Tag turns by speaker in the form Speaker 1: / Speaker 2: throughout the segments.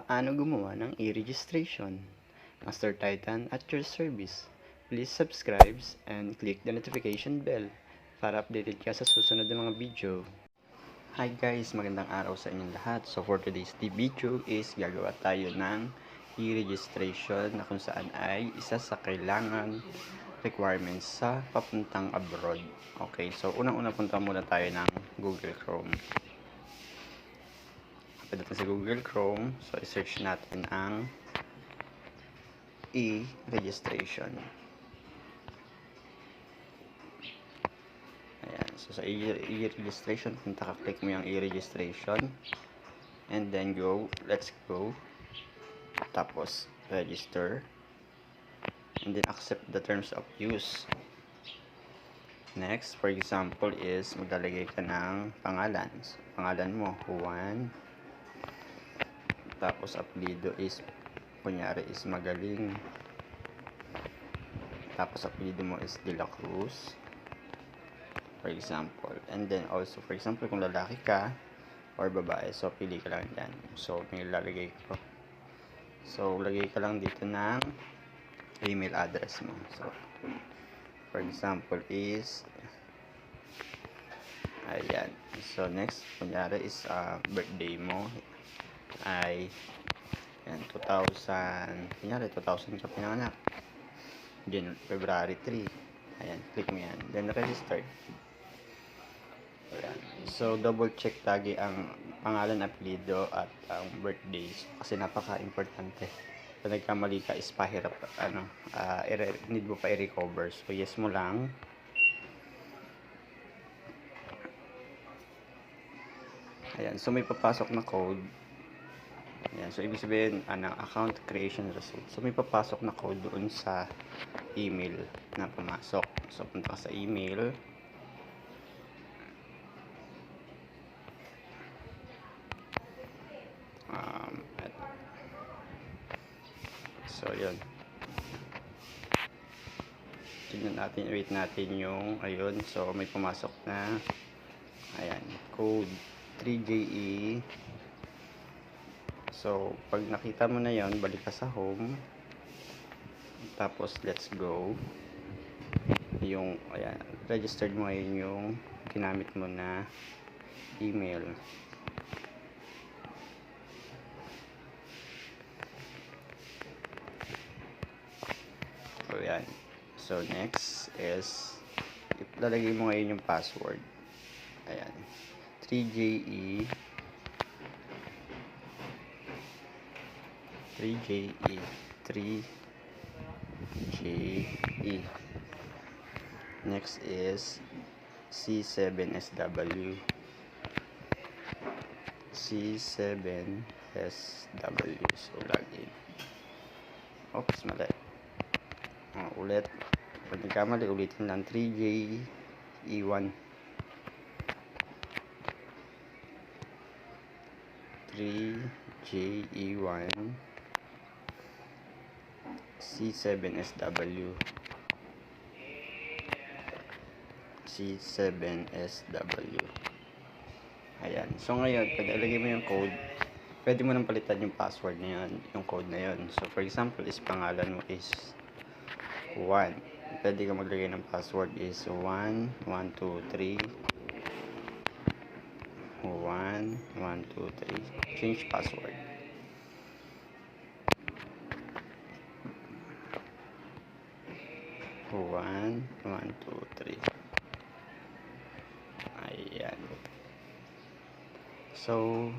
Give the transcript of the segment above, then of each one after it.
Speaker 1: Paano gumawa ng e-registration? Master Titan at your service. Please subscribe and click the notification bell para updated ka sa susunod na mga video. Hi guys, magandang araw sa inyong lahat. So for today's video is gagawa tayo ng e-registration na kung saan ay isa sa kailangan requirements sa papuntang abroad. Okay, so unang-una punta muna tayo ng Google Chrome. Pwede sa Google Chrome. So, i-search natin ang e-registration. Ayan. So, sa e-registration, punta ka, click mo yung e-registration. And then go, let's go. Tapos, register. And then, accept the terms of use. Next, for example, is maglalagay ka ng pangalan. So, pangalan mo, Juan tapos apelido is kunyari is magaling. Tapos apelido mo is De La Cruz for example. And then also for example kung lalaki ka or babae so pili ka lang dyan. So may lalagay ko. So lagay ka lang dito ng email address mo. So for example is ayan. So next kunyari is uh, birthday mo ay yan, 2000 kunyari 2000 ka pinanganak Jan February 3 ayan click mo yan. Then register. Ayan. so double check lagi ang pangalan apelido at ang birthdays kasi napaka importante pag nagkamali ka is pahirap ano uh, need mo pa i-recover. So yes mo lang. Ayan. So may papasok na code Ayan, so ibig sabihin, ano, account creation result. So may papasok na code doon sa email na pumasok. So punta ka sa email. Um, so yun. Tignan natin, wait natin yung, ayun, so may pumasok na, ayan, code 3JE So, pag nakita mo na yon balik ka sa home. Tapos, let's go. Yung, ayan, registered mo ngayon yung ginamit mo na email. So, ayan. So, next is, lalagay mo ngayon yung password. Ayan. 3JE 3JE 3JE next is C7SW C7SW so login. Oops mali. Oh, ulit. Pag nagkamali ulitin lang. 3JE1 3JE1 C7SW C7SW ayan. So ngayon pag ilagay mo yung code pwede mo nang palitan yung password na yun yung code na yun. So for example is pangalan mo is 1 pwede ka maglagay ng password is 1 1 2 3 1 1 2 3 change password One, one, two, three. Ayan. So,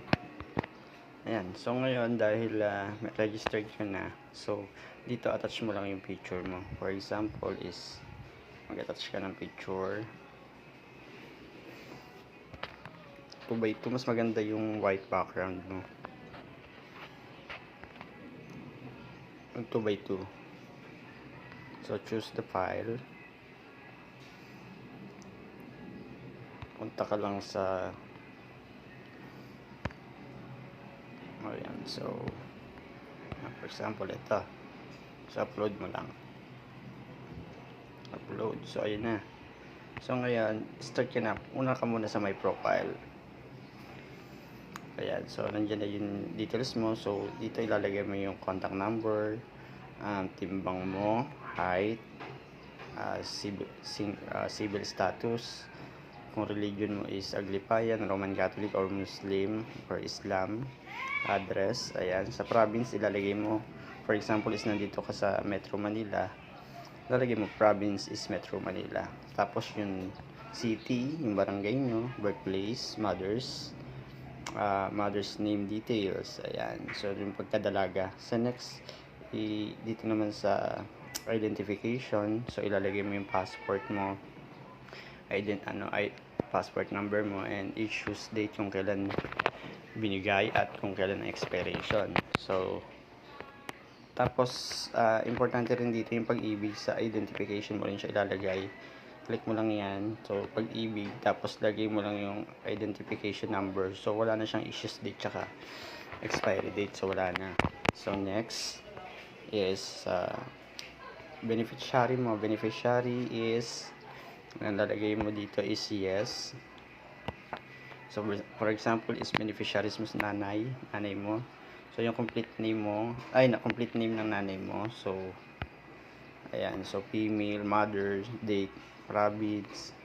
Speaker 1: ayan. So, ngayon, dahil uh, registered ka na, so, dito attach mo lang yung picture mo. For example is, mag-attach ka ng picture. 2 by 2, mas maganda yung white background mo. 2 by 2. So, choose the file. Punta ka lang sa Ayan. So, for example, ito. So, upload mo lang. Upload. So, ayun na. So, ngayon, start na. Una ka muna sa my profile. Ayan, so nandiyan na yung details mo. So dito ilalagay mo yung contact number, um, timbang mo, height, uh, civil, sing, uh, civil status, kung religion mo is Aglipayan, Roman Catholic or Muslim or Islam, address, ayan, sa province ilalagay mo, for example is nandito ka sa Metro Manila, ilalagay mo province is Metro Manila, tapos yung city, yung barangay nyo, birthplace, mothers, uh, mother's name details, ayan, so yung pagkadalaga, sa next, dito naman sa identification, so ilalagay mo yung passport mo, ident ano ay passport number mo and issues date kung kailan binigay at kung kailan expiration. So tapos ah, importante rin dito yung pag-ibig sa identification mo rin siya ilalagay. Click mo lang 'yan. So pag-ibig tapos lagay mo lang yung identification number. So wala na siyang issues date tsaka expiry date. So wala na. So next is ah, beneficiary mo. Beneficiary is ang lalagay mo dito is yes. So, for example, is beneficiaries mo sa nanay, nanay mo. So, yung complete name mo, ay, na complete name ng nanay mo. So, ayan. So, female, mother, date, province.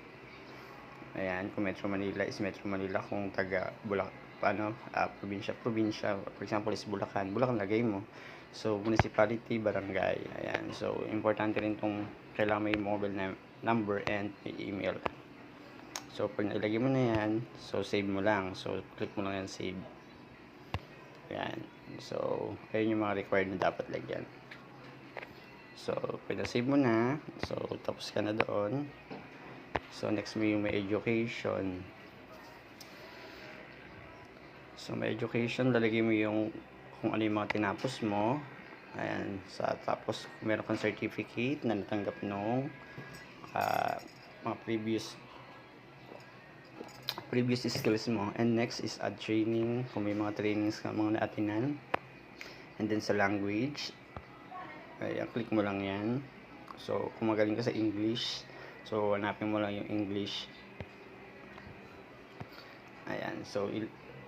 Speaker 1: Ayan, kung Metro Manila is Metro Manila. Kung taga Bulacan, ano, ah, probinsya, probinsya. For example, is Bulacan. Bulacan lagay mo. So, municipality, barangay. Ayan. So, importante rin itong kailangan may mobile number and may email. So, pag nilagay mo na yan, so, save mo lang. So, click mo lang yan, save. Ayan. So, ayun yung mga required na dapat lagyan. So, pag na-save mo na, so, tapos ka na doon. So, next mo yung may education. So, may education, lalagay mo yung kung ano yung mga tinapos mo. Ayan. Sa, tapos, meron kang certificate na natanggap nung ah, mga previous previous skills mo. And next is add training. Kung may mga trainings ka mga naatinan. And then sa language. Ayan, click mo lang yan. So, kung magaling ka sa English, so, hanapin mo lang yung English. Ayan, so,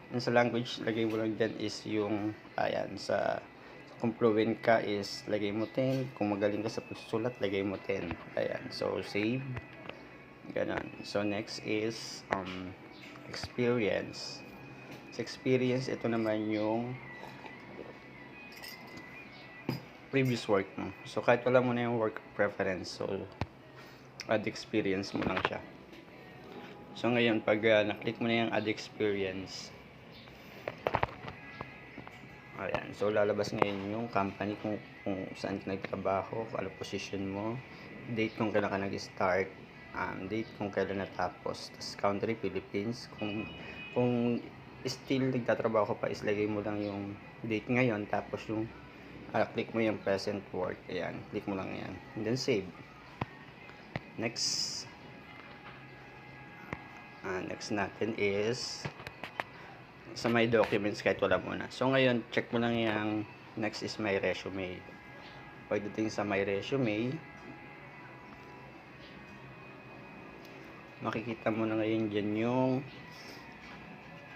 Speaker 1: yun sa language, lagay mo lang dyan is yung, ayan, sa, kung fluent ka is, lagay mo 10. Kung magaling ka sa pagsusulat, lagay mo 10. Ayan, so, save. Ganon. So, next is, um, experience. Sa experience, ito naman yung previous work mo. So, kahit wala mo na yung work preference, so, add experience mo lang siya. So, ngayon, pag uh, na-click mo na yung add experience, ayan, so, lalabas ngayon yung company kung, kung saan ka nagtrabaho, kung ano position mo, date kung kailan ka nag-start, um, date kung kailan natapos, tapos country, Philippines, kung, kung still nagtatrabaho ka pa, islagay mo lang yung date ngayon, tapos yung ah, click mo yung present work. Ayan, click mo lang yan. And then save. Next. Ah, next natin is sa my documents kahit wala muna. So ngayon, check mo lang yung next is my resume. Pagdating sa my resume, makikita mo na ngayon dyan yung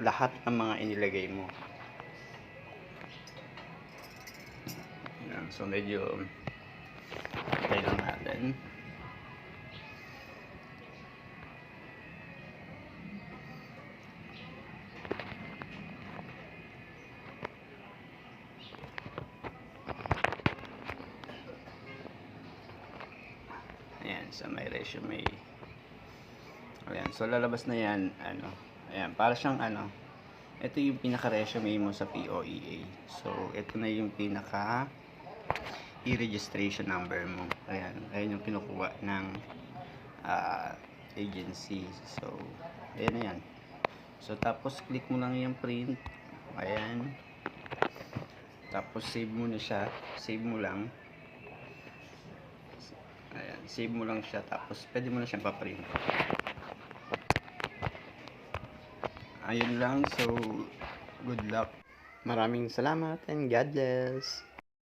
Speaker 1: lahat ng mga inilagay mo. Yan, so medyo lang natin. Sa may resume. Ayan, so lalabas na yan, ano, ayan, para siyang ano, ito yung pinaka-resume mo sa POEA. So, ito na yung pinaka i-registration number mo. Ayan, ayan yung kinukuha ng ah, agency. So, ayan na yan. So, tapos click mo lang yung print. Ayan. Tapos save mo na siya. Save mo lang. Save mo lang siya. Tapos pwede mo na siyang paprint. Ayun lang. So, good luck. Maraming salamat and God bless.